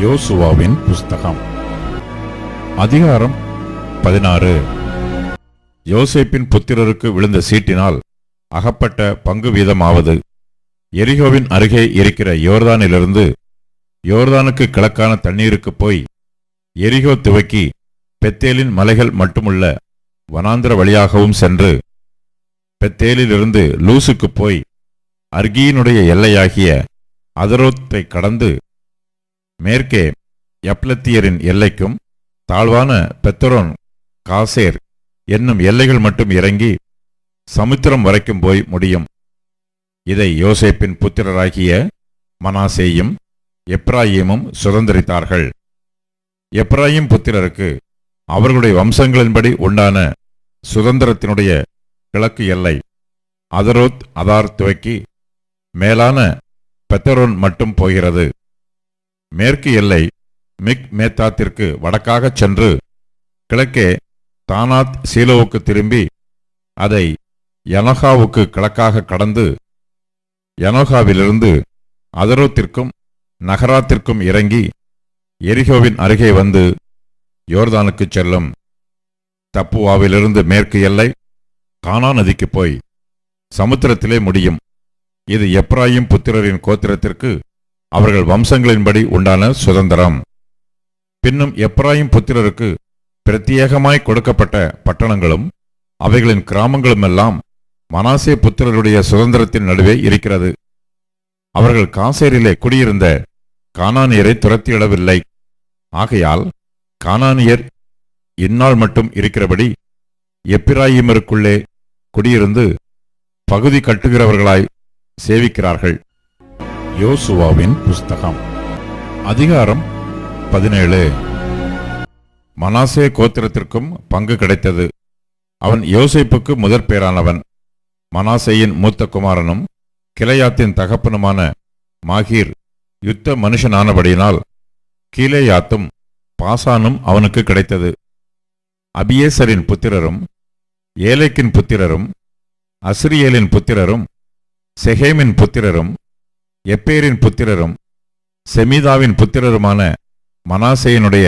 யோசுவாவின் புஸ்தகம். அதிகாரம் பதினாறு. யோசேப்பின் புத்திரருக்கு விழுந்த சீட்டினால் அகப்பட்ட பங்கு வீதமாவது எரிகோவின் அருகே இருக்கிற யோர்தானிலிருந்து யோர்தானுக்கு கிழக்கான தண்ணீருக்கு போய் எரிகோ துவக்கி பெத்தேலின் மலைகள் மட்டுமுள்ள வனாந்திர வழியாகவும் சென்று பெத்தேலிலிருந்து லூசுக்கு போய் அர்கியினுடைய எல்லையாகிய அதரோத்தை கடந்து மேற்கே எப்லத்தியரின் எல்லைக்கும் தாழ்வான பெத்தரோன் காசேர் என்னும் எல்லைகள் மட்டும் இறங்கி சமுத்திரம் வரைக்கும் போய் முடியும். இதை யோசேப்பின் புத்திரராகிய மனாசேயும் எப்ராஹிமும் சுதந்திரித்தார்கள். எப்ராஹிம் புத்திரருக்கு அவர்களுடைய வம்சங்களின்படி உண்டான சுதந்திரத்தினுடைய கிழக்கு எல்லை அதரோத் அதார் துவக்கி மேலான பெத்தரோன் மட்டும் போகிறது. மேற்கு எல்லை மிக் மேத்தாத்திற்கு வடக்காகச் சென்று கிழக்கே தானாத் சீலோவுக்கு திரும்பி அதை யனோகாவுக்கு கிழக்காக கடந்து யனோகாவிலிருந்து அதரோத்திற்கும் நகராத்திற்கும் இறங்கி எரிகோவின் அருகே வந்து யோர்தானுக்கு செல்லும். தப்புவாவிலிருந்து மேற்கு எல்லை கானா நதிக்கு போய் சமுத்திரத்திலே முடியும். இது எப்ராயிம் புத்திரரின் கோத்திரத்திற்கு அவர்கள் வம்சங்களின்படி உண்டான சுதந்திரம். பின்னும் எப்ராயிம் புத்திரருக்கு பிரத்யேகமாய் கொடுக்கப்பட்ட பட்டணங்களும் அவைகளின் கிராமங்களுமெல்லாம் மனாசே புத்திரருடைய சுதந்திரத்தின் நடுவே இருக்கிறது. அவர்கள் காசேரிலே குடியிருந்த கானானியரை துரத்தியிடவில்லை ஆகையால் கானானியர் இந்நாள் மட்டும் இருக்கிறபடி எப்பிராயிமருக்குள்ளே குடியிருந்து பகுதி கட்டுகிறவர்களாய் சேவிக்கிறார்கள். யோசுவாவின் புஸ்தகம் அதிகாரம் பதினேழு. மனாசே கோத்திரத்திற்கும் பங்கு கிடைத்தது. அவன் யோசிப்புக்கு முதற் பேரானவன் மனாசேயின் மூத்த குமாரனும் கிளையாத்தின் தகப்பனுமான மாகீர் யுத்த மனுஷனானபடியினால் கீழேயாத்தும் பாசானும் அவனுக்கு கிடைத்தது. அபியேசரின் புத்திரரும் ஏலைக்கின் புத்திரரும் அசிரியேலின் புத்திரரும் செஹேமின் புத்திரரும் எப்பேரின் புத்திரரும் செமிதாவின் புத்திரருமான மனாசேயனுடைய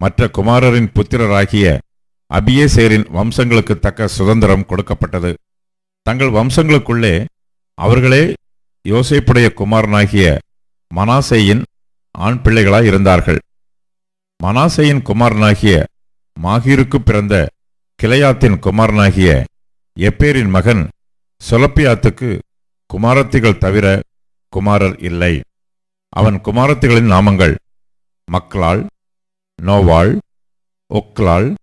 மற்ற குமாரரின் புத்திரராகிய அபியேசேரின் வம்சங்களுக்கு தக்க சுதந்திரம் கொடுக்கப்பட்டது. தங்கள் வம்சங்களுக்குள்ளே அவர்களே யோசைப்புடைய குமாரனாகிய மனாசேயின் ஆண் பிள்ளைகளாய் இருந்தார்கள். மனாசேயின் குமாரனாகிய மாகீருக்கு பிறந்த கிளையாத்தின் குமாரனாகிய எப்பேரின் மகன் சொலப்பியாத்துக்கு குமாரத்திகள் தவிர குமாரர் இல்லை. அவன் குமாரத்திகளின் நாமங்கள் மக்லாள் நோவாள் ஒக்லாள்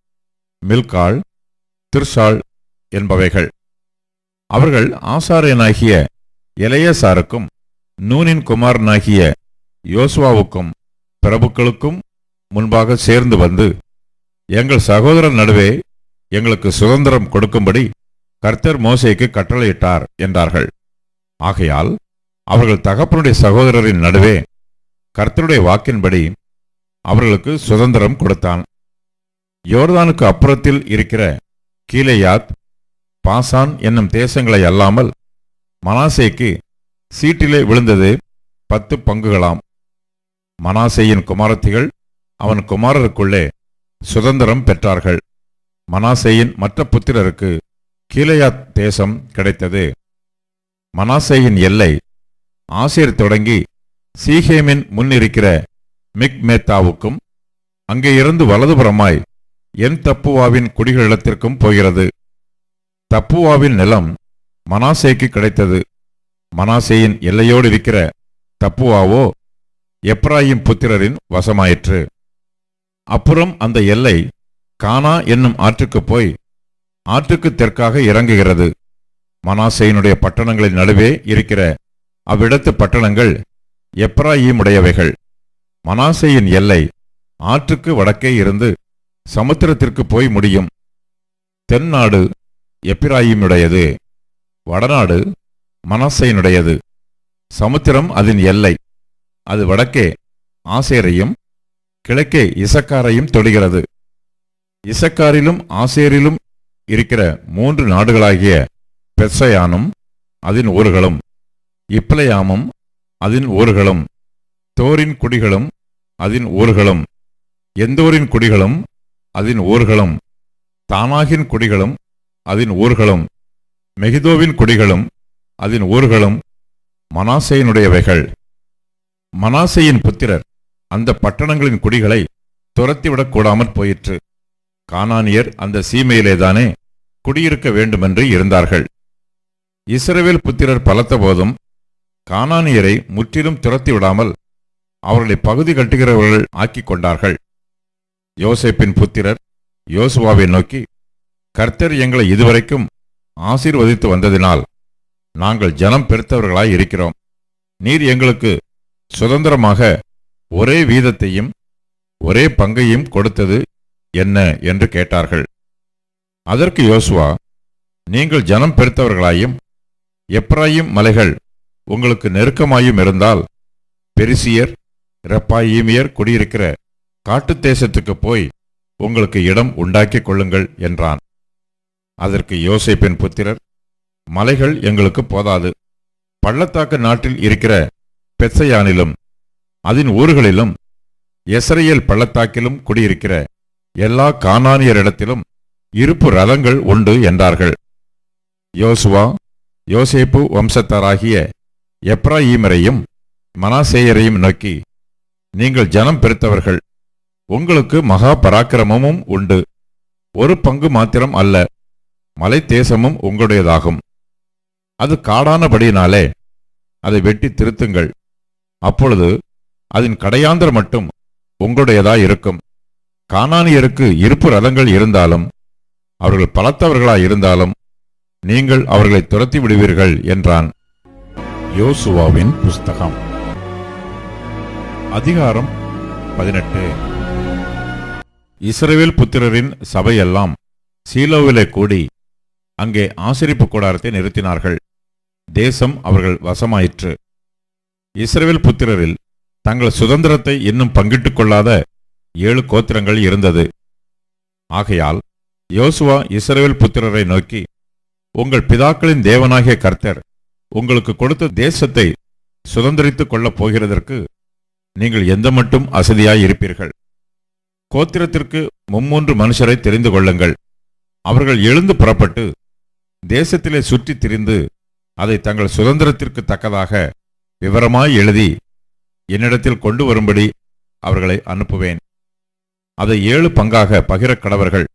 மில்காள் திர்சாள் என்பவைகள். அவர்கள் ஆசாரியனாகிய இளையசாருக்கும் நூனின் குமாரனாகிய யோசுவாவுக்கும் பிரபுக்களுக்கும் முன்பாக சேர்ந்து வந்து எங்கள் சகோதரர் நடுவே எங்களுக்கு சுதந்திரம் கொடுக்கும்படி கர்த்தர் மோசேக்கு கட்டளையிட்டார் என்றார்கள். ஆகையால் அவர்கள் தகப்பனுடைய சகோதரரின் நடுவே கர்த்தருடைய வாக்கின்படி அவர்களுக்கு சுதந்திரம் கொடுத்தான். யோர்தானுக்கு அப்புறத்தில் இருக்கிற கீலேயாத் பாசான் என்னும் தேசங்களை அல்லாமல் மனாசேக்கு சீட்டிலே விழுந்தது பத்து பங்குகளாம். மனாசேயின் குமாரத்திகள் அவன் குமாரருக்குள்ளே சுதந்திரம் பெற்றார்கள். மனாசேயின் மற்ற புத்திரருக்கு கீழையாத் தேசம் கிடைத்தது. மனாசேயின் எல்லை ஆசிரியர் தொடங்கி சீஹேமின் முன்னிருக்கிற மிக் மேத்தாவுக்கும் அங்கே இருந்து வலதுபுறமாய் என் தப்புவாவின் குடிகளிடத்திற்கும் போகிறது. தப்புவாவின் நிலம் மனாசேக்கு கிடைத்தது. மனாசேயின் எல்லையோடு இருக்கிற தப்புவாவோ எப்ராஹிம் புத்திரரின் வசமாயிற்று. அப்புறம் அந்த எல்லை கானா என்னும் ஆற்றுக்கு போய் ஆற்றுக்கு தெற்காக இறங்குகிறது. மனாசேயினுடைய பட்டணங்களின் நடுவே இருக்கிற அவ்விடத்து பட்டணங்கள் எப்ராஹிமுடையவைகள் மனாசேயின் எல்லை ஆற்றுக்கு வடக்கே இருந்து சமுத்திரத்திற்கு போய் முடியும். தென்னாடு எப்ராஹிமுடையது வடநாடு மனசையினுடையது. சமுத்திரம் அதன் எல்லை. அது வடக்கே ஆசேரையும் கிழக்கே இசக்காரையும் தொடுகிறது. இசக்காரிலும் ஆசேரிலும் இருக்கிற மூன்று நாடுகளாகிய பெர்சயானும் அதன் ஊர்களும் இப்லயாமும் அதன் ஊர்களும் தோரின் குடிகளும் அதன் ஊர்களும் எந்தோரின் குடிகளும் அதன் ஊர்களும் தானாகின் குடிகளும் அதன் ஊர்களும் மெகிதோவின் குடிகளும் அதன் ஊர்களும் மனாசையினுடையவைகள். மனாசையின் புத்திரர் அந்த பட்டணங்களின் குடிகளை துரத்திவிடக் கூடாமற் போயிற்று. கானானியர் அந்த சீமையிலேதானே குடியிருக்க வேண்டுமென்று இருந்தார்கள். இஸ்ரவேல் புத்திரர் பலத்த போதும் கானானியரை முற்றிலும் துரத்தி விடாமல் அவர்களை பகுதி கட்டுகிறவர்கள் ஆக்கிக் கொண்டார்கள். யோசேப்பின் புத்திரர் யோசுவாவை நோக்கி கர்த்தர் எங்களை இதுவரைக்கும் ஆசீர்வதித்து வந்ததினால் நாங்கள் ஜனம் பெருத்தவர்களாய் இருக்கிறோம். நீர் எங்களுக்கு சுதந்திரமாக ஒரே வீதத்தையும் ஒரே பங்கையும் கொடுத்தது என்ன என்று கேட்டார்கள். அதற்கு யோசுவா நீங்கள் ஜனம் பெருத்தவர்களாயும் எப்ராயிம் மலைகள் உங்களுக்கு நெருக்கமாயும் இருந்தால் பெரிசியர் ரெப்பாயீமியர் குடியிருக்கிற காட்டு தேசத்துக்கு போய் உங்களுக்கு இடம் உண்டாக்கிக் கொள்ளுங்கள் என்றான். அதற்கு யோசைப்பின் புத்திரர் மலைகள் எங்களுக்கு போதாது. பள்ளத்தாக்கு நாட்டில் இருக்கிற பெத்சயானிலும் அதன் ஊர்களிலும் எஸ்ரேல் பள்ளத்தாக்கிலும் குடியிருக்கிற எல்லா கானானியரிடத்திலும் இருப்பு ரதங்கள் உண்டு என்றார்கள். யோசுவா யோசேப்பு வம்சத்தாராகிய எப்ராஹீமரையும் மனாசேயரையும் நோக்கி நீங்கள் ஜனம் பெருத்தவர்கள். உங்களுக்கு மகா பராக்கிரமமும் உண்டு. ஒரு பங்கு மாத்திரம் அல்ல. மலை தேசமும் உங்களுடையதாகும். அது காடானபடியினாலே அதை வெட்டி திருத்துங்கள். அப்பொழுது அதன் கடையாந்தர் மட்டும் உங்களுடையதாய் இருக்கும். காணானியருக்கு இருப்பு ரதங்கள் இருந்தாலும் அவர்கள் பலத்தவர்களாய் இருந்தாலும் நீங்கள் அவர்களை துரத்தி விடுவீர்கள் என்றான் யோசுவாவின் புஸ்தகம். அதிகாரம் பதினெட்டு. இஸ்ரேல் புத்திரரின் சபையெல்லாம் சீலோவிலே கூடி அங்கே ஆசிரிப்பு கூடாரத்தை நிறுத்தினார்கள். தேசம் அவர்கள் வசமாயிற்று. இஸ்ரேல் புத்திரரில் தங்கள் சுதந்திரத்தை இன்னும் பங்கிட்டுக் கொள்ளாத ஏழு கோத்திரங்கள் இருந்தது. ஆகையால் யோசுவா இஸ்ரேல் புத்திரரை நோக்கி உங்கள் பிதாக்களின் தேவனாகிய கர்த்தர் உங்களுக்கு கொடுத்த தேசத்தை சுதந்திரித்துக் கொள்ளப் போகிறதற்கு நீங்கள் எந்த மட்டும் அசதியாய் இருப்பீர்கள் கோத்திரத்திற்கு மும்மூன்று மனுஷரை தெரிந்து கொள்ளுங்கள். அவர்கள் எழுந்து புறப்பட்டு தேசத்திலே சுற்றித் திரிந்து அதை தங்கள் சுதந்திரத்திற்கு தக்கதாக விவரமாய் எழுதி என்னிடத்தில் கொண்டு வரும்படி அவர்களை அனுப்புவேன். அதை ஏழு பங்காக பகிர கடவர்கள்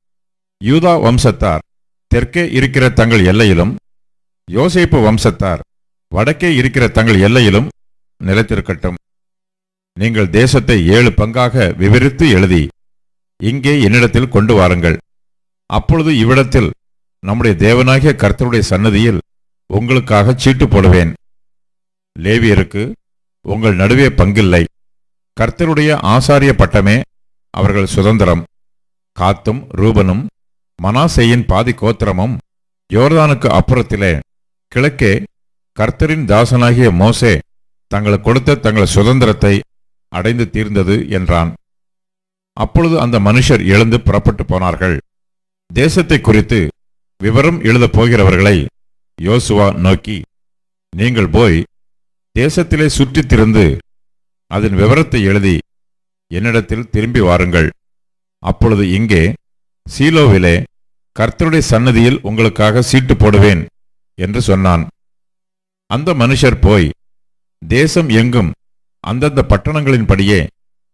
யூதா வம்சத்தார் தெற்கே இருக்கிற தங்கள் எல்லையிலும் யோசேப்பு வம்சத்தார் வடக்கே இருக்கிற தங்கள் எல்லையிலும் நிலைத்திருக்கட்டும். நீங்கள் தேசத்தை ஏழு பங்காக விவரித்து எழுதி இங்கே என்னிடத்தில் கொண்டு வாருங்கள். அப்பொழுது இவ்விடத்தில் நம்முடைய தேவனாகிய கர்த்தருடைய சன்னதியில் உங்களுக்காக சீட்டு போடுவேன். லேவியருக்கு உங்கள் நடுவே பங்கில்லை. கர்த்தருடைய ஆசாரிய பட்டமே அவர்கள் சுதந்திரம். காத்தும் ரூபனும் மனாசேயின் பாதி கோத்திரமும் யோர்தானுக்கு அப்புறத்திலே கிழக்கே கர்த்தரின் தாசனாகிய மோசே தங்கள் கொடுத்த தங்கள் சுதந்திரத்தை அடைந்து தீர்ந்தது என்றான். அப்பொழுது அந்த மனுஷர் எழுந்து புறப்பட்டு போனார்கள். தேசத்தை குறித்து விவரம் எழுதப் போகிறவர்களை யோசுவா நோக்கி நீங்கள் போய் தேசத்திலே சுற்றித் திருந்து அதன் விவரத்தை எழுதி என்னிடத்தில் திரும்பி வாருங்கள். அப்பொழுது இங்கே சீலோவிலே கர்த்தருடைய சன்னதியில் உங்களுக்காக சீட்டு போடுவேன் என்று சொன்னான். அந்த மனுஷர் போய் தேசம் எங்கும் அந்தந்த பட்டணங்களின்படியே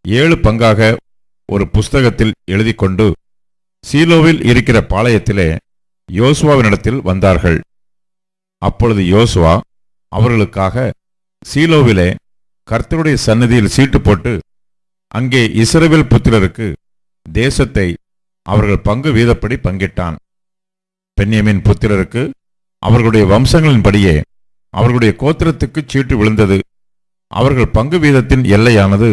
ஏழு பங்காக ஒரு புஸ்தகத்தில் எழுதி கொண்டு சீலோவில் இருக்கிற பாளையத்திலே யோசுவாவினிடத்தில் வந்தார்கள். அப்பொழுது யோசுவா அவர்களுக்காக சீலோவிலே கர்த்தருடைய சன்னதியில் சீட்டு போட்டு அங்கே இஸ்ரவேல் புத்திரருக்கு தேசத்தை அவர்கள் பங்கு வீதப்படி பங்கிட்டான். பெண்யமின் புத்திரருக்கு அவர்களுடைய வம்சங்களின்படியே அவர்களுடைய கோத்திரத்துக்கு சீட்டு விழுந்தது. அவர்கள் பங்கு வீதத்தின் எல்லையானது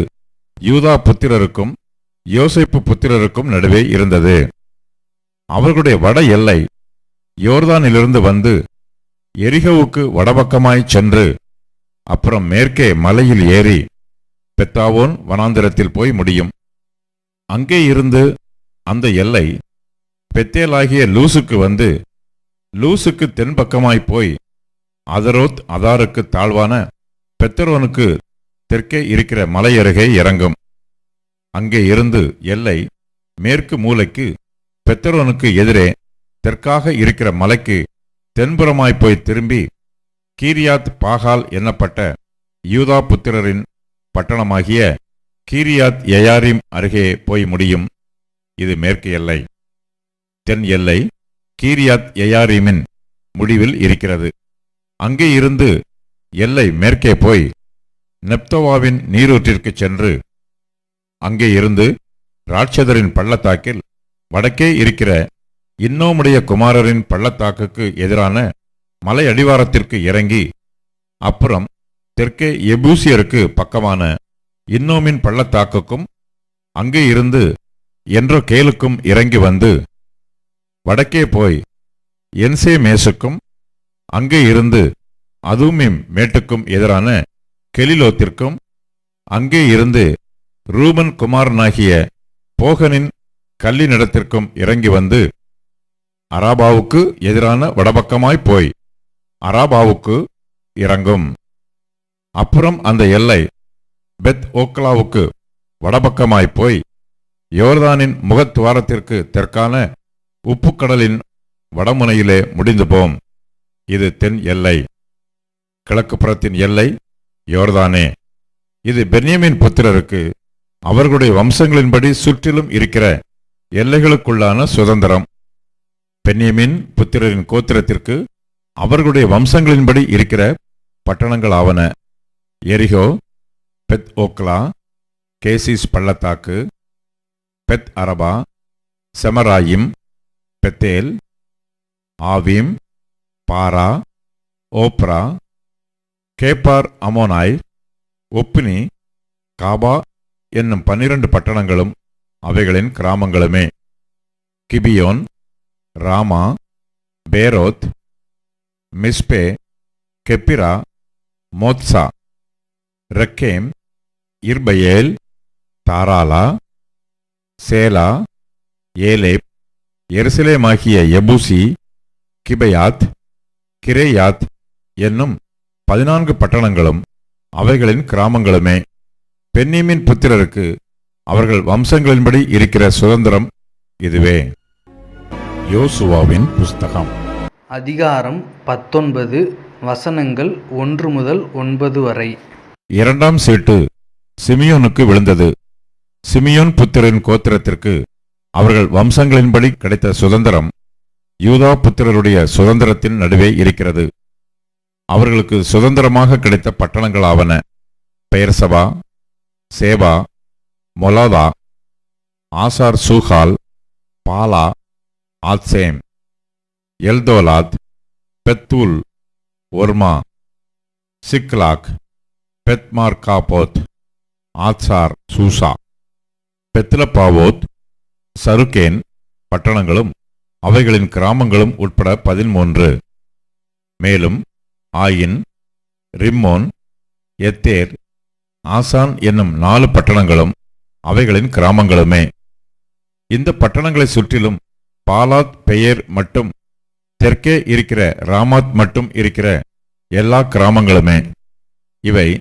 யூதா புத்திரருக்கும் யோசிப்பு புத்திரருக்கும் நடுவே இருந்தது. அவர்களுடைய வட எல்லை யோர்தானிலிருந்து வந்து எரிகவுக்கு வடபக்கமாய் சென்று அப்புறம் மேற்கே மலையில் ஏறி பெத்தாவோன் வனாந்திரத்தில் போய் முடியும். அங்கே இருந்து அந்த எல்லை பெத்தேலாகிய லூசுக்கு வந்து லூசுக்கு தென்பக்கமாய் போய் அதரோத் அதாருக்கு தாழ்வான பெத்தரோனுக்கு தெற்கே இருக்கிற மலையருகே இறங்கும். அங்கே இருந்து எல்லை மேற்கு மூலைக்கு பெத்தரோனுக்கு எதிரே தெற்காக இருக்கிற மலைக்கு தென்புறமாய் போய் திரும்பி கீரியாத் பாகால் என்னப்பட்ட யூதா புத்திரரின் பட்டணமாகிய கீரியாத் யயாரிம் அருகே போய் முடியும். இது மேற்கு எல்லை. தென் எல்லை கீரியாத் யயாரிமின் முடிவில் இருக்கிறது. அங்கே இருந்து எல்லை மேற்கே போய் நெப்தோவாவின் நீரூற்றிற்கு சென்று அங்கே இருந்து ராட்சதரின் பள்ளத்தாக்கில் வடக்கே இருக்கிற இன்னோமுடைய குமாரரின் பள்ளத்தாக்குக்கு எதிரான மலை அடிவாரத்திற்கு இறங்கி அப்புறம் தெற்கே எபூசியருக்கு பக்கமான இன்னோமின் பள்ளத்தாக்குக்கும் அங்கே இருந்து என்றோ கேலுக்கும் இறங்கி வந்து வடக்கே போய் என்சே மேசுக்கும் அங்கே இருந்து அதுமிம் மேட்டுக்கும் எதிரான கெலிலோத்திற்கும் அங்கே இருந்து ரூபன் குமாரனாகிய போகனின் கல்லினிடத்திற்கும் இறங்கி வந்து அராபாவுக்கு எதிரான வடபக்கமாய் போய் அராபாவுக்கு இறங்கும். அப்புறம் அந்த எல்லை பெத் ஓக்லாவுக்கு வடபக்கமாய் போய் யோர்தானின் முகத்துவாரத்திற்கு தெற்கான உப்புக்கடலின் வடமுனையிலே முடிந்து போம். இது தென் எல்லை. கிழக்கு புறத்தின் எல்லை யோர்தானே. இது பென்யமின் புத்திரருக்கு அவர்களுடைய வம்சங்களின்படி சுற்றிலும் இருக்கிற எல்லைகளுக்குள்ளான சுதந்திரம். பென்யமின் புத்திரரின் கோத்திரத்திற்கு அவர்களுடைய வம்சங்களின்படி இருக்கிற பட்டணங்கள் ஆவன எரிகோ பெத் ஓக்லா கேசிஸ் பள்ளத்தாக்கு Beth Arabah Zemaraim Bethel Avvim Parah Ophrah Chephar Ammonai Ophni Geba என்னும் பன்னிரண்டு பட்டணங்களும் அவைகளின் கிராமங்களுமே. Gibeon Ramah Beeroth Mizpeh Chephirah Mozah Rekem Irpeel Taralah Zelah Eleph எருசலேமாகிய எபூசி கிபயாத் கிரேயாத் என்னும் பதினான்கு பட்டணங்களும் அவைகளின் கிராமங்களுமே. பென்னியமின் புத்திரருக்கு அவர்கள் வம்சங்களின்படி இருக்கிற சுதந்திரம் இதுவே. யோசுவாவின் புஸ்தகம். அதிகாரம் பத்தொன்பது வசனங்கள் ஒன்று முதல் ஒன்பது வரை. இரண்டாம் சீட்டு சிமியோனுக்கு விழுந்தது. சிமியோன் புத்திரரின் கோத்திரத்திற்கு அவர்கள் வம்சங்களின்படி கிடைத்த சுதந்திரம் யூதா புத்திரருடைய சுதந்திரத்தின் நடுவே இருக்கிறது. அவர்களுக்கு சுதந்திரமாக கிடைத்த பட்டணங்களாவன பெயர்சபா சேபா மொலாதா ஆசார் சூஹால் பாலா ஆத்சேம் எல்தோலாத் பெத்தூல் ஒர்மா சிக்லாக் பெத்மார் காபோத் ஆத்சார் சூசா. பெத்லபாவோத் சருக்கேன் பட்டணங்களும் அவைகளின் கிராமங்களும் உட்பட பதிமூன்று மேலும் ஆயின் ரிம்மோன் எத்தேர் ஆசான் என்னும் நாலு பட்டணங்களும் அவைகளின் கிராமங்களுமே. இந்த பட்டணங்களை சுற்றிலும் பாலாத் பெயர் மட்டும். தெற்கே இருக்கிற ராமாத் மட்டும் இருக்கிற எல்லா கிராமங்களுமே. இவை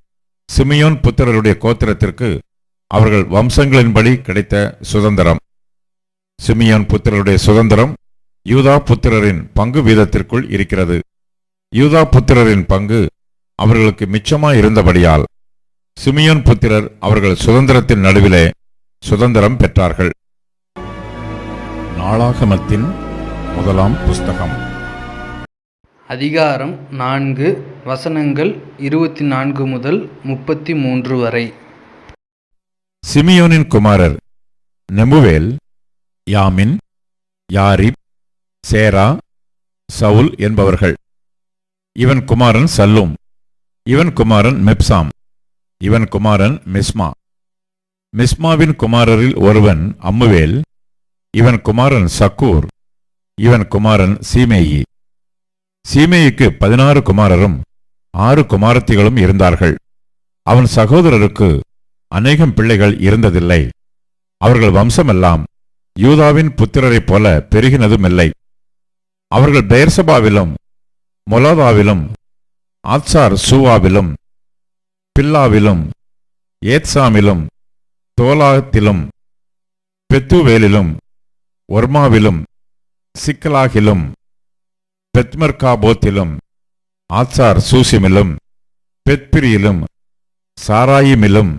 சிமியோன் புத்திரருடைய கோத்திரத்திற்கு அவர்கள் வம்சங்களின்படி கிடைத்த சுதந்திரம். சிமியோன் புத்திரருடைய சுதந்திரம் யூதா புத்திரரின் பங்கு வீதத்திற்குள் இருக்கிறது. யூதா புத்திரரின் பங்கு அவர்களுக்கு மிச்சமாய் இருந்தபடியால் சிமியோன் புத்திரர் அவர்கள் சுதந்திரத்தின் நடுவிலே சுதந்திரம் பெற்றார்கள். நாளாகமத்தின் முதலாம் புஸ்தகம். அதிகாரம் நான்கு வசனங்கள் இருபத்தி நான்கு முதல் முப்பத்தி மூன்று வரை. சிமியோனின் குமாரர் நெமுவேல் யாமின் யாரிப் சேரா சவுல் என்பவர்கள். இவன் குமாரன் சல்லும் இவன் குமாரன் மெப்சாம் இவன் குமாரன் மிஸ்மா. மிஸ்மாவின் குமாரரில் ஒருவன் அம்முவேல் இவன் குமாரன் சக்கூர் இவன் குமாரன் சீமேயி. சீமேயிக்கு பதினாறு குமாரரும் ஆறு குமாரத்திகளும் இருந்தார்கள். அவன் சகோதரருக்கு அநேகம் பிள்ளைகள் இருந்ததில்லை. அவர்கள் வம்சமெல்லாம் யூதாவின் புத்திரரைப் போல பெருகினதுமில்லை. அவர்கள் பெயர்சபாவிலும் மொலாதாவிலும் ஆத்சார் சூவாவிலும் பில்லாவிலும் ஏத்சாமிலும் தோலாத்திலும் பெத்துவேலிலும் ஒர்மாவிலும் சிக்கலாகிலும் பெத்மர்காபோத்திலும் ஆச்சார் சூசிமிலும் பெத்பிரியிலும் சாராயிமிலும்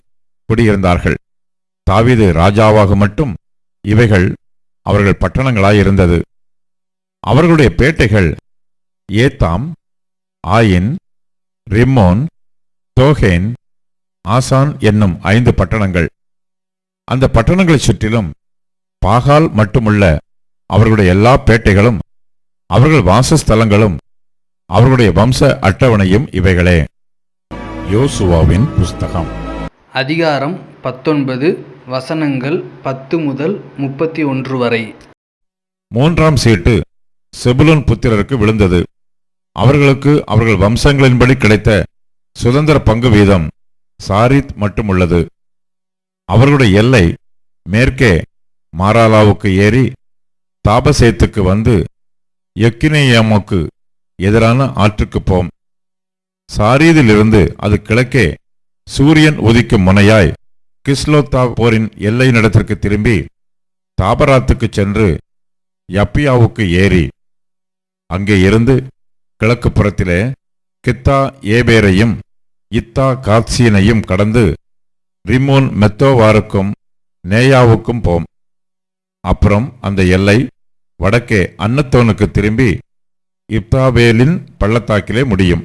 குடியிருந்தார்கள். தாவிது ராஜாவாக மட்டும் இவைகள் அவர்கள் பட்டணங்களாயிருந்தது. அவர்களுடைய பேட்டைகள் ஏத்தாம் ஆயின் ரிம்மோன் தோஹேன் ஆசான் என்னும் ஐந்து பட்டணங்கள். அந்த பட்டணங்களைச் சுற்றிலும் பாகால் மட்டுமுள்ள அவர்களுடைய எல்லா பேட்டைகளும் அவர்கள் வாசஸ்தலங்களும் அவர்களுடைய வம்ச அட்டவணையும் இவைகளே. யோசுவாவின் புஸ்தகம். அதிகாரம் பத்தொன்பது வசனங்கள் பத்து முதல் முப்பத்தி ஒன்று வரை. மூன்றாம் சீட்டு செபுலோன் புத்திரருக்கு விழுந்தது. அவர்களுக்கு அவர்கள் வம்சங்களின்படி கிடைத்த சுதந்திர பங்கு வீதம் சாரித் மட்டுமுள்ளது. அவர்களுடைய எல்லை மேற்கே மாராலாவுக்கு ஏறி தாபசேத்துக்கு வந்து எக்கினேயாமுக்கு எதிரான ஆற்றுக்கு போம். சாரீதிலிருந்து அது கிழக்கே சூரியன் உதிக்கும் முனையாய் கிஸ்லோத்தா போரின் எல்லை நடத்திற்கு திரும்பி தாபராத்துக்கு சென்று யப்பியாவுக்கு ஏறி அங்கே இருந்து கிழக்கு புறத்திலே கித்தா ஏபேரையும் இத்தா காட்சியனையும் கடந்து ரிமோன் மெத்தோவாருக்கும் நேயாவுக்கும் போம். அப்புறம் அந்த எல்லை வடக்கே அன்னத்தோனுக்கு திரும்பி இப்தாவேலின் பள்ளத்தாக்கிலே முடியும்.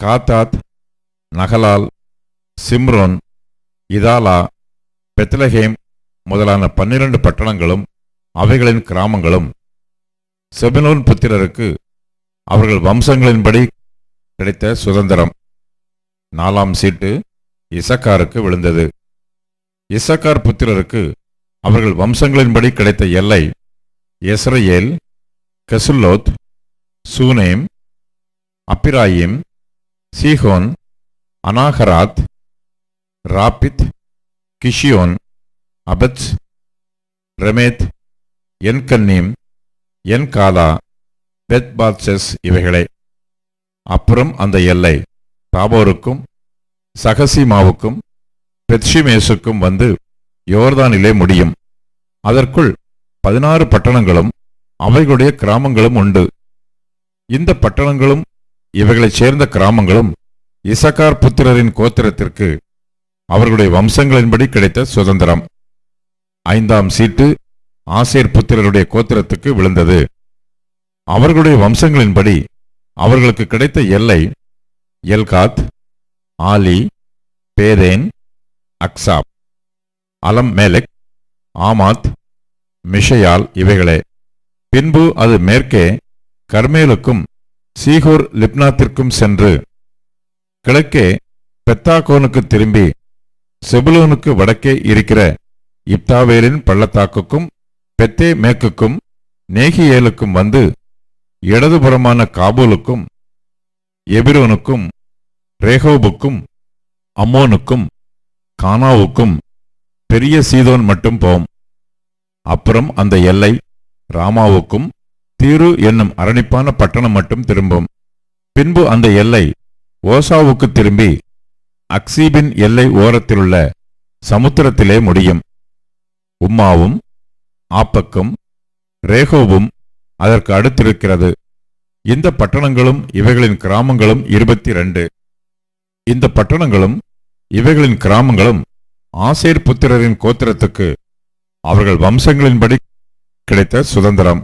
காத்தாத் நகலால் சிம்ரோன் இதாலா பெத்லஹேம் முதலான பன்னிரண்டு பட்டணங்களும் அவைகளின் கிராமங்களும் செபனோன் புத்திரருக்கு அவர்கள் வம்சங்களின்படி கிடைத்த சுதந்திரம். நாலாம் சீட்டு இசக்காருக்கு விழுந்தது. இசக்கார் புத்திரருக்கு அவர்கள் வம்சங்களின்படி கிடைத்த எல்லை எஸ்ரயேல் கெசுல்லோத் சூனேம் அப்பிராயிம் சீஹோன் அனாகராத் ராபித் கிஷியோன் அபத்ஸ் ரெமேத் என்கன்னீம் என்காலா பெத்பாத்சஸ் இவைகளே. அப்புறம் அந்த எல்லை தாபோருக்கும் சகசிமாவுக்கும் பெத்ஷிமேசுக்கும் வந்து யோர்தானிலே முடியும். அதற்குள் பதினாறு பட்டணங்களும் அவைகளுடைய கிராமங்களும் உண்டு. இந்த பட்டணங்களும் இவைகளைச் சேர்ந்த கிராமங்களும் இசக்கார் புத்திரரின் கோத்திரத்திற்கு அவர்களுடைய வம்சங்களின்படி கிடைத்த சுதந்திரம். ஐந்தாம் சீட்டு ஆசேர் புத்திரருடைய கோத்திரத்துக்கு விழுந்தது. அவர்களுடைய வம்சங்களின்படி அவர்களுக்கு கிடைத்த எல்லை எல்காத் ஆலி பேரேன் அக்சாப். அலம் மேலெக் ஆமாத் மிஷையால் இவைகளே. பின்பு அது மேற்கே கர்மேலுக்கும் சீகூர் லிப்னாத்திற்கும் சென்று கிழக்கே பெத்தாகோனுக்கு திரும்பி செபுலோனுக்கு வடக்கே இருக்கிற இப்தாவேலின் பள்ளத்தாக்குக்கும் பெத்தே மேக்குக்கும் நேகியேலுக்கும் வந்து இடதுபுறமான காபூலுக்கும் எபிரோனுக்கும் ரேகோபுக்கும் அம்மோனுக்கும் கானாவுக்கும் பெரிய சீதோன் மட்டும் போம். அப்புறம் அந்த எல்லை ராமாவுக்கும் தீரு என்னும் அரணிப்பான பட்டணம் மட்டும் திரும்பும். பின்பு அந்த எல்லை ஓசாவுக்கு திரும்பி அக்சீபின் எல்லை ஓரத்திலுள்ள சமுத்திரத்திலே முடியும். உம்மாவும் ஆப்பக்கும் ரேகோவும் அதற்கு அடுத்திருக்கிறது. இந்த பட்டணங்களும் இவைகளின் கிராமங்களும் இருபத்தி ரெண்டு. இந்த பட்டணங்களும் இவைகளின் கிராமங்களும் ஆசேர் புத்திரரின் கோத்திரத்துக்கு அவர்கள் வம்சங்களின்படி கிடைத்த சுதந்திரம்.